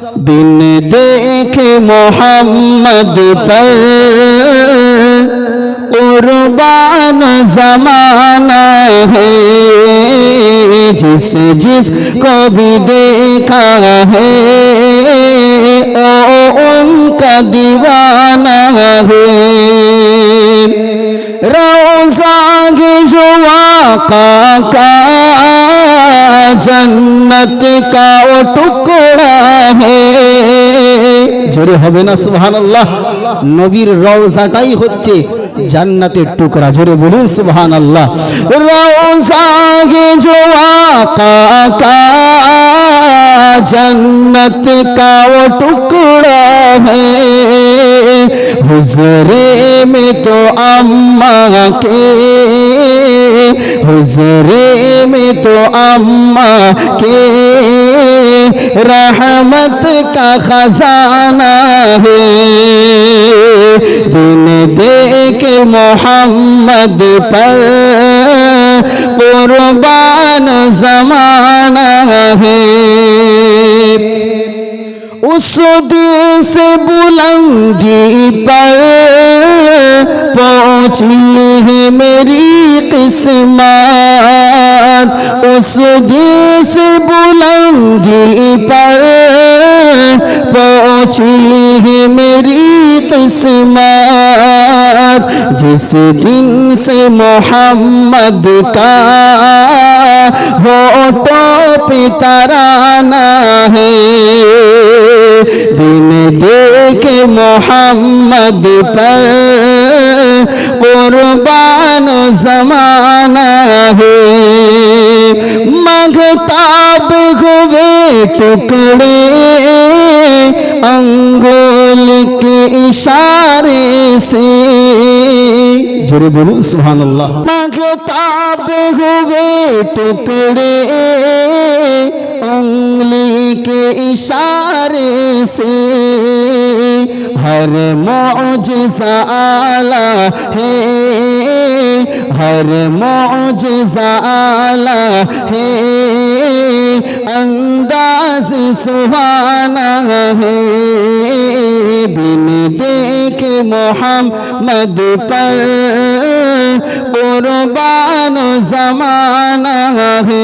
दिन देखे मोहम्मद पर कुर्बान जमाना है, जिस जिस को भी देखा है, ओ उनका दीवाना है। रोजा के जो आका का जन्नत का वो टुकड़ा है জোরে হবে না সুবহানাল্লাহ নবীর রওজাটাই হচ্ছে জান্নাতের টুকরা জোরে বলুন সুবহানাল্লাহ রওজা গে जो आका का जन्नत का वो टुकड़ा है हुजरे में तो अम्मा के हुजरे में तो अम्मा के रहमत का खजाना है दिन देख मोहम्मद पर कुर्बान जमाना है उस दिन से बुलंदी पर पहुंची है मेरी किस्मत उस दिन से बुलंदी पर पहुंची है मेरी किस्मत जिस दिन से मोहम्मद का होठों पे तराना है दिन देखे मोहम्मद पर कुर्बान जमाना टुकड़े अंगुल के इशारे से जुरे बोलो सुहान अल्लाह मगताब हुए टुकड़े अंगली के इशारे से हर मौजा आला है हर मौजा आला है নাজি সুবানা হে বিন দেখ মোহাম্মদ পর কুরবান জমানা হে